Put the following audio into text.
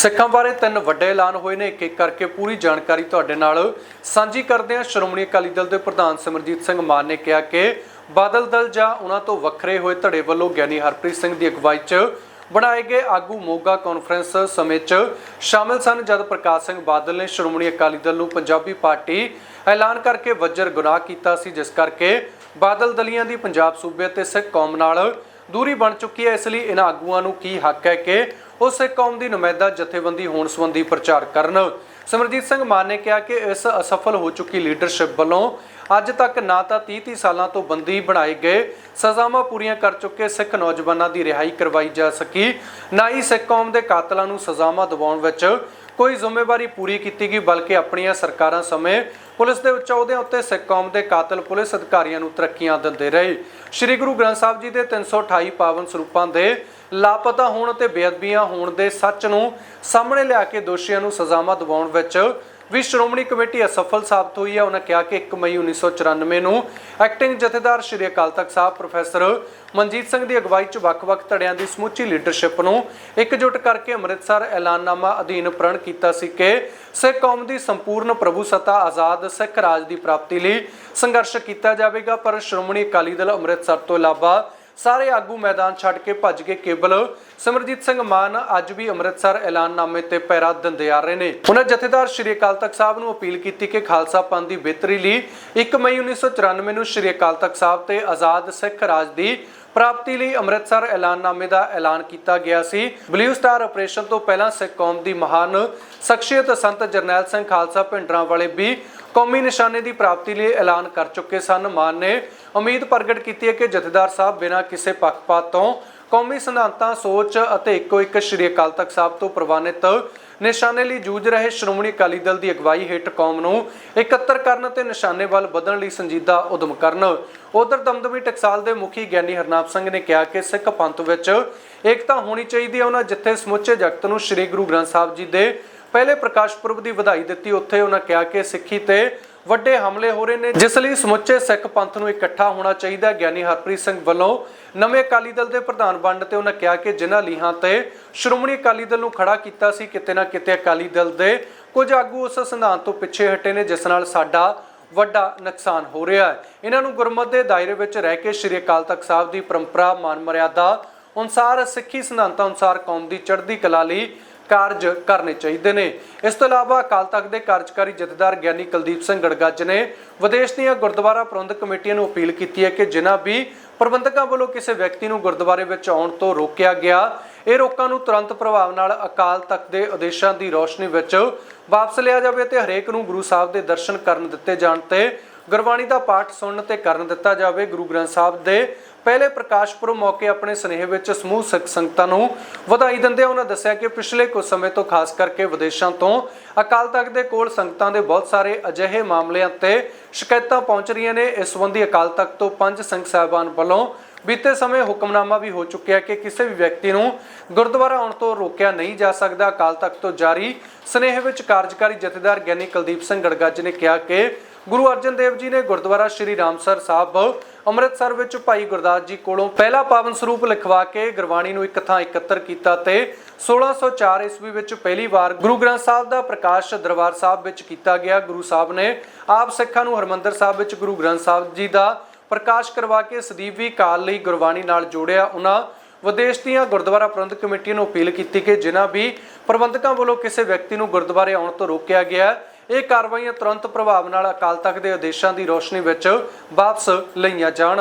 ਸਿੱਖਾਂ ਬਾਰੇ ਤਿੰਨ ਵੱਡੇ ਐਲਾਨ ਹੋਏ ਨੇ। ਇੱਕ ਇੱਕ ਕਰਕੇ ਪੂਰੀ ਜਾਣਕਾਰੀ ਤੁਹਾਡੇ ਨਾਲ ਸਾਂਝੀ ਕਰਦੇ ਹਾਂ। ਸ਼੍ਰੋਮਣੀ ਅਕਾਲੀ ਦਲ ਦੇ ਪ੍ਰਧਾਨ ਸਿਮਰਜੀਤ ਸਿੰਘ ਮਾਨ ਨੇ ਕਿਹਾ ਕਿ ਬਾਦਲ ਦਲ ਜਾਂ ਉਹਨਾਂ ਤੋਂ ਵੱਖਰੇ ਹੋਏ ਧੜੇ ਵੱਲੋਂ ਗਿਆਨੀ ਹਰਪ੍ਰੀਤ ਸਿੰਘ ਦੀ ਅਗਵਾਈ 'ਚ ਬਣਾਏ ਗਏ ਆਗੂ ਮੋਗਾ ਕਾਨਫਰੰਸ ਸਮੇਂ 'ਚ ਸ਼ਾਮਿਲ ਸਨ। ਜਦ ਪ੍ਰਕਾਸ਼ ਸਿੰਘ ਬਾਦਲ ਨੇ ਸ਼੍ਰੋਮਣੀ ਅਕਾਲੀ ਦਲ ਨੂੰ ਪੰਜਾਬੀ ਪਾਰਟੀ ਐਲਾਨ ਕਰਕੇ ਵੱਜਰ ਗੁਨਾਹ ਕੀਤਾ ਸੀ, ਜਿਸ ਕਰਕੇ ਬਾਦਲ ਦਲੀਆਂ ਦੀ ਪੰਜਾਬ ਸੂਬੇ ਅਤੇ ਸਿੱਖ ਕੌਮ ਨਾਲ ਦੂਰੀ ਬਣ ਚੁੱਕੀ ਹੈ। ਇਸ ਲਈ ਇਹਨਾਂ ਆਗੂਆਂ ਨੂੰ ਕੀ ਹੱਕ ਹੈ ਕਿ ਉਹ ਸਿੱਖ ਕੌਮ ਦੀ ਨੁਮਾਇੰਦਾ ਜਥੇਬੰਦੀ ਹੋਣ ਸੰਬੰਧੀ ਪ੍ਰਚਾਰ ਕਰਨ। ਸਿਮਰਜੀਤ ਸਿੰਘ ਮਾਨ ਨੇ ਕਿਹਾ ਕਿ ਇਸ ਅਸਫਲ ਹੋ ਚੁੱਕੀ ਲੀਡਰਸ਼ਿਪ ਵੱਲੋਂ ਅੱਜ ਤੱਕ ਨਾ ਤਾਂ 30-30 ਸਾਲਾਂ ਤੋਂ ਬੰਦੀ ਬਣਾਏ ਗਏ ਸਜ਼ਾਵਾਂ ਪੂਰੀਆਂ ਕਰ ਚੁੱਕੇ ਸਿੱਖ ਨੌਜਵਾਨਾਂ ਦੀ ਰਿਹਾਈ ਕਰਵਾਈ ਜਾ ਸਕੀ। ਨਾ ਹੀ ਸਿੱਖ ਕੌਮ ਦੇ ਕਾਤਲਾਂ ਨੂੰ ਸਜ਼ਾਵਾਂ ਦਿਵਾਉਣ ਵਿੱਚ ਕੋਈ ਜ਼ਿੰਮੇਵਾਰੀ ਪੂਰੀ ਕੀਤੀ ਗਈ, ਬਲਕਿ ਆਪਣੀਆਂ ਸਰਕਾਰਾਂ ਸਮੇਂ ਪੁਲਿਸ ਦੇ ਉੱਚ ਅਹੁਦਿਆਂ ਉੱਤੇ ਸਿੱਖ ਕੌਮ ਦੇ ਕਾਤਲ ਪੁਲਿਸ ਅਧਿਕਾਰੀਆਂ ਨੂੰ ਤਰੱਕੀਆਂ ਦਿੰਦੇ ਰਹੇ। ਸ੍ਰੀ ਗੁਰੂ ਗ੍ਰੰਥ ਸਾਹਿਬ ਜੀ ਦੇ 328 ਪਾਵਨ ਸਰੂਪਾਂ ਦੇ ਲਾਪਤਾ ਹੋਣ ਅਤੇ ਬੇਅਦਬੀਆਂ ਹੋਣ ਦੇ ਸੱਚ ਨੂੰ ਸਾਹਮਣੇ ਲਿਆ ਕੇ ਦੋਸ਼ੀਆਂ ਨੂੰ ਸਜ਼ਾਵਾਂ ਦਿਵਾਉਣ ਵਿੱਚ ਵੀ ਸ਼੍ਰੋਮਣੀ ਕਮੇਟੀ ਅਸਫਲ ਸਾਬਤ ਹੋਈ ਹੈ। ਉਹਨਾਂ ਕਿਹਾ ਕਿ 1 ਮਈ 1994 ਨੂੰ ਐਕਟਿੰਗ ਜਥੇਦਾਰ ਸ਼੍ਰੀ ਅਕਾਲ ਤਖਤ ਸਾਹਿਬ ਪ੍ਰੋਫੈਸਰ ਮਨਜੀਤ ਸਿੰਘ ਦੀ ਅਗਵਾਈ 'ਚ ਵੱਖ-ਵੱਖ ਧੜਿਆਂ ਦੀ ਸਮੁੱਚੀ ਲੀਡਰਸ਼ਿਪ ਨੂੰ ਇਕਜੁੱਟ ਕਰਕੇ ਅੰਮ੍ਰਿਤਸਰ ਐਲਾਨਨਾਮਾ ਅਧੀਨ ਪ੍ਰਣ ਕੀਤਾ ਸੀ ਕਿ ਸਿੱਖ ਕੌਮ ਦੀ ਸੰਪੂਰਨ ਪ੍ਰਭੂ ਪ੍ਰਭੂਸੱਤਾ ਆਜ਼ਾਦ ਸਿੱਖ ਰਾਜ ਦੀ ਪ੍ਰਾਪਤੀ ਲਈ ਸੰਘਰਸ਼ ਕੀਤਾ ਜਾਵੇਗਾ। ਪਰ ਸ਼੍ਰੋਮਣੀ ਅਕਾਲੀ ਦਲ ਅੰਮ੍ਰਿਤਸਰ ਤੋਂ ਇਲਾਵਾ ਸਾਰੇ ਆਗੂ ਮੈਦਾਨ ਛੱਡ ਕੇ ਭੱਜ ਕੇ ਕੇਵਲ। ਸਿਮਰਜੀਤ ਸਿੰਘ ਮਾਨ ਅੱਜ ਵੀ ਅੰਮ੍ਰਿਤਸਰ ਐਲਾਨਨਾਮੇ ਤੇ ਪੈਰਾ ਦਿੰਦੇ ਆ ਰਹੇ ਨੇ। ਉਹਨਾਂ ਜਥੇਦਾਰ ਸ਼੍ਰੀ ਅਕਾਲ ਤਖਤ ਸਾਹਿਬ ਨੂੰ ਅਪੀਲ ਕੀਤੀ ਕਿ ਖਾਲਸਾ ਪੰਥ ਦੀ ਬਿਹਤਰੀ ਲਈ 1 ਮਈ 1994 ਨੂੰ ਸ਼੍ਰੀ ਅਕਾਲ ਤਖਤ ਸਾਹਿਬ ਤੇ ਆਜ਼ਾਦ ਸਿੱਖ ਰਾਜ ਦੀ ਪ੍ਰਾਪਤੀ ਲਈ ਅੰਮ੍ਰਿਤਸਰ ਐਲਾਨਨਾਮੇ ਦਾ ਐਲਾਨ ਕੀਤਾ ਗਿਆ ਸੀ। ਬਲੂ ਸਟਾਰ ਆਪਰੇਸ਼ਨ ਤੋਂ ਪਹਿਲਾਂ ਸਿੱਖ ਕੌਮ ਦੀ ਮਹਾਨ ਸ਼ਖਸੀਅਤ ਸੰਤ ਜਰਨੈਲ ਸਿੰਘ ਖਾਲਸਾ ਭਿੰਡਰਾਂ ਵਾਲੇ ਵੀ ਕੌਮੀ ਨਿਸ਼ਾਨੇ ਦੀ ਪ੍ਰਾਪਤੀ ਲਈ ਐਲਾਨ ਕਰ ਚੁੱਕੇ ਸਨ। ਮਾਨ ਨੇ ਉਮੀਦ ਪ੍ਰਗਟ ਕੀਤੀ ਹੈ ਕਿ ਜਥੇਦਾਰ ਸਾਹਿਬ ਬਿਨਾਂ ਕਿਸੇ ਪੱਖਪਾਤ ਤੋਂ ਕੌਮੀ ਸਿਧਾਂਤਾਂ, ਸੋਚ ਅਤੇ ਇੱਕੋ ਇੱਕ ਸ਼੍ਰੀ ਅਕਾਲ ਤਖਤ ਸਾਹਿਬ ਤੋਂ ਪ੍ਰਵਾਨਿਤ ਨਿਸ਼ਾਨੇ ਲਈ ਜੂਝ ਰਹੇ ਸ਼੍ਰੋਮਣੀ ਅਕਾਲੀ ਦਲ ਦੀ ਅਗਵਾਈ ਹੇਠ ਕੌਮ ਨੂੰ ਇਕੱਤਰ ਕਰਨ ਤੇ ਨਿਸ਼ਾਨੇ ਵੱਲ ਵਧਣ ਲਈ ਸੰਜੀਦਾ ਉਦਮ ਕਰਨ। ਉਧਰ ਦਮਦਮੀ ਟਕਸਾਲ ਦੇ ਮੁਖੀ ਗਿਆਨੀ ਹਰਨਾਮ ਸਿੰਘ ਨੇ ਕਿਹਾ ਕਿ ਸਿੱਖ ਪੰਥ ਵਿੱਚ ਏਕਤਾ ਹੋਣੀ ਚਾਹੀਦੀ ਹੈ। ਉਹਨਾਂ ਜਿੱਥੇ ਸਮੁੱਚੇ ਜਗਤ ਨੂੰ ਸ੍ਰੀ ਗੁਰੂ ਗ੍ਰੰਥ ਸਾਹਿਬ ਜੀ ਦੇ ਪਹਿਲੇ ਪ੍ਰਕਾਸ਼ ਪੁਰਬ ਦੀ ਵਧਾਈ ਦਿੱਤੀ। ਉੱਥੇ ਉਹਨਾਂ ਕਿਹਾ ਕਿ ਸਿੱਖੀ ਤੇ ਵੱਡੇ ਹਮਲੇ ਹੋ ਰਹੇ ਨੇ, ਜਿਸ ਲਈ ਸਮੁੱਚੇ ਸਿੱਖ ਪੰਥ ਨੂੰ ਇਕੱਠਾ ਹੋਣਾ ਚਾਹੀਦਾ ਗਿਆਨੀ ਹਰਪ੍ਰੀਤ ਸਿੰਘ ਵੱਲੋਂ ਨਵੇਂ ਅਕਾਲੀ ਦਲ ਦੇ ਪ੍ਰਧਾਨ ਬਣਨ ਤੇ ਉਹਨਾਂ ਕਿਹਾ ਕਿ ਜਿਨ੍ਹਾਂ ਲੀਹਾਂ ਤੇ ਸ਼੍ਰੋਮਣੀ ਅਕਾਲੀ ਦਲ ਨੂੰ ਖੜਾ ਕੀਤਾ ਸੀ, ਕਿਤੇ ਨਾ ਕਿਤੇ ਅਕਾਲੀ ਦਲ ਦੇ ਕੁਝ ਆਗੂ ਉਸ ਸਿਧਾਂਤ ਤੋਂ ਪਿੱਛੇ ਹਟੇ ਨੇ, ਜਿਸ ਨਾਲ ਸਾਡਾ ਵੱਡਾ ਨੁਕਸਾਨ ਹੋ ਰਿਹਾ ਹੈ। ਇਹਨਾਂ ਨੂੰ ਗੁਰਮਤ ਦੇ ਦਾਇਰੇ ਵਿੱਚ ਰਹਿ ਕੇ ਸ਼੍ਰੀ ਅਕਾਲ ਤਖਤ ਸਾਹਿਬ ਦੀ ਪਰੰਪਰਾ, ਮਾਨ ਮਰਿਆਦਾ ਅਨੁਸਾਰ ਸਿੱਖੀ ਸਿਧਾਂਤਾਂ ਅਨੁਸਾਰ ਕੌਮ ਦੀ ਚੜ੍ਹਦੀ ਕਲਾ ਲਈ ਕਾਰਜ ਕਰਨੇ ਚਾਹੀਦੇ ਨੇ। ਇਸ ਤੋਂ ਇਲਾਵਾ ਅਕਾਲ ਤਖਤ ਦੇ ਕਾਰਜਕਾਰੀ ਜਥੇਦਾਰ ਗਿਆਨੀ ਕੁਲਦੀਪ ਸਿੰਘ ਗੜਗੱਜ ਨੇ ਵਿਦੇਸ਼ ਦੀਆਂ ਗੁਰਦੁਆਰਾ ਪ੍ਰਬੰਧਕ ਕਮੇਟੀਆਂ ਨੂੰ ਅਪੀਲ ਕੀਤੀ ਹੈ ਕਿ ਜਿਨ੍ਹਾਂ ਵੀ ਪ੍ਰਬੰਧਕਾਂ ਵੱਲੋਂ ਕਿਸੇ ਵਿਅਕਤੀ ਨੂੰ ਗੁਰਦੁਆਰੇ ਵਿੱਚ ਆਉਣ ਤੋਂ ਰੋਕਿਆ ਗਿਆ, ਇਹ ਰੋਕਾਂ ਨੂੰ ਤੁਰੰਤ ਪ੍ਰਭਾਵ ਨਾਲ ਅਕਾਲ ਤਖਤ ਦੇ ਆਦੇਸ਼ਾਂ ਦੀ ਰੋਸ਼ਨੀ ਵਿੱਚ ਵਾਪਸ ਲਿਆ ਜਾਵੇ ਤੇ ਹਰੇਕ ਨੂੰ ਗੁਰੂ ਸਾਹਿਬ ਦੇ ਦਰਸ਼ਨ ਕਰਨ ਦਿੱਤੇ ਜਾਣ ਤੇ ਗੁਰਬਾਣੀ ਦਾ ਪਾਠ ਸੁਣਨ ਤੇ ਕਰਨ ਦਿੱਤਾ ਜਾਵੇ। ਗੁਰੂ ਗ੍ਰੰਥ ਸਾਹਿਬ ਦੇ ਪਹਿਲੇ ਪ੍ਰਕਾਸ਼ ਪੁਰਬ ਮੌਕੇ ਆਪਣੇ ਸਨੇਹ ਵਿੱਚ ਸਮੂਹ ਸਿੱਖ ਸੰਗਤਾਂ ਨੂੰ ਵਧਾਈ ਦਿੰਦੇ ਉਹਨਾਂ ਦੱਸਿਆ ਕਿ ਪਿਛਲੇ ਕੁਝ ਸਮੇਂ ਤੋਂ ਖਾਸ ਕਰਕੇ ਵਿਦੇਸ਼ਾਂ ਤੋਂ ਅਕਾਲ ਤਖਤ ਦੇ ਕੋਲ ਸੰਗਤਾਂ ਦੇ ਬਹੁਤ ਸਾਰੇ ਅਜਿਹੇ ਮਾਮਲਿਆਂ ਤੇ ਸ਼ਿਕਾਇਤਾਂ ਪਹੁੰਚ ਰਹੀਆਂ ਨੇ। ਇਸ ਸੰਬੰਧੀ ਅਕਾਲ ਤਖਤ ਤੋਂ ਪੰਜ ਸਿੰਘ ਸਾਹਿਬਾਨ ਵੱਲੋਂ ਬੀਤੇ ਸਮੇਂ ਹੁਕਮਨਾਮਾ ਵੀ ਹੋ ਚੁੱਕਿਆ ਕਿ ਕਿਸੇ ਵੀ ਵਿਅਕਤੀ ਨੂੰ ਗੁਰਦੁਆਰਾ ਆਉਣ ਤੋਂ ਰੋਕਿਆ ਨਹੀਂ ਜਾ ਸਕਦਾ। ਅਕਾਲ ਤਖਤ ਤੋਂ ਜਾਰੀ ਸਨੇਹ ਵਿੱਚ ਕਾਰਜਕਾਰੀ ਜਥੇਦਾਰ ਗਿਆਨੀ ਕੁਲਦੀਪ ਸਿੰਘ ਗੜਗੱਜ ਨੇ ਕਿਹਾ ਕਿ ਗੁਰੂ ਅਰਜਨ ਦੇਵ ਜੀ ਨੇ ਗੁਰਦੁਆਰਾ ਸ਼੍ਰੀ ਰਾਮਸਰ ਸਾਹਿਬ, ਅੰਮ੍ਰਿਤਸਰ ਵਿੱਚ ਭਾਈ ਗੁਰਦਾਸ ਜੀ ਕੋਲੋਂ ਪਹਿਲਾ ਪਾਵਨ ਸਰੂਪ ਲਿਖਵਾ ਕੇ ਗੁਰਬਾਣੀ ਨੂੰ ਇੱਕ ਥਾਂ ਇਕੱਤਰ ਕੀਤਾ ਤੇ 1604 ਈਸਵੀ ਵਿੱਚ ਪਹਿਲੀ ਵਾਰ ਗੁਰੂ ਗ੍ਰੰਥ ਸਾਹਿਬ ਦਾ ਪ੍ਰਕਾਸ਼ ਦਰਬਾਰ ਸਾਹਿਬ ਵਿੱਚ ਕੀਤਾ ਗਿਆ। ਗੁਰੂ ਸਾਹਿਬ ਨੇ ਆਪ ਸਿੱਖਾਂ ਨੂੰ ਹਰਮੰਦਰ ਸਾਹਿਬ ਵਿੱਚ ਗੁਰੂ ਗ੍ਰੰਥ ਸਾਹਿਬ ਜੀ ਦਾ ਪ੍ਰਕਾਸ਼ ਕਰਵਾ ਕੇ ਸਦੀਵੀ ਕਾਲ ਲਈ ਗੁਰਬਾਣੀ ਨਾਲ ਜੋੜਿਆ। ਉਹਨਾਂ ਵਿਦੇਸ਼ ਦੀਆਂ ਗੁਰਦੁਆਰਾ ਪ੍ਰਬੰਧਕ ਕਮੇਟੀ ਨੂੰ ਅਪੀਲ ਕੀਤੀ ਕਿ ਜਿਨ੍ਹਾਂ ਵੀ ਪ੍ਰਬੰਧਕਾਂ ਵੱਲੋਂ ਕਿਸੇ ਵਿਅਕਤੀ ਨੂੰ ਗੁਰਦੁਆਰੇ ਆਉਣ ਤੋਂ ਰੋਕਿਆ ਗਿਆ ਇਹ ਕਾਰਵਾਈਆਂ ਤੁਰੰਤ ਪ੍ਰਭਾਵ ਨਾਲ ਅਕਾਲ ਤਖਤ ਦੇ ਆਦੇਸ਼ਾਂ ਦੀ ਰੋਸ਼ਨੀ ਵਿੱਚ ਵਾਪਸ ਲਈਆਂ ਜਾਣ।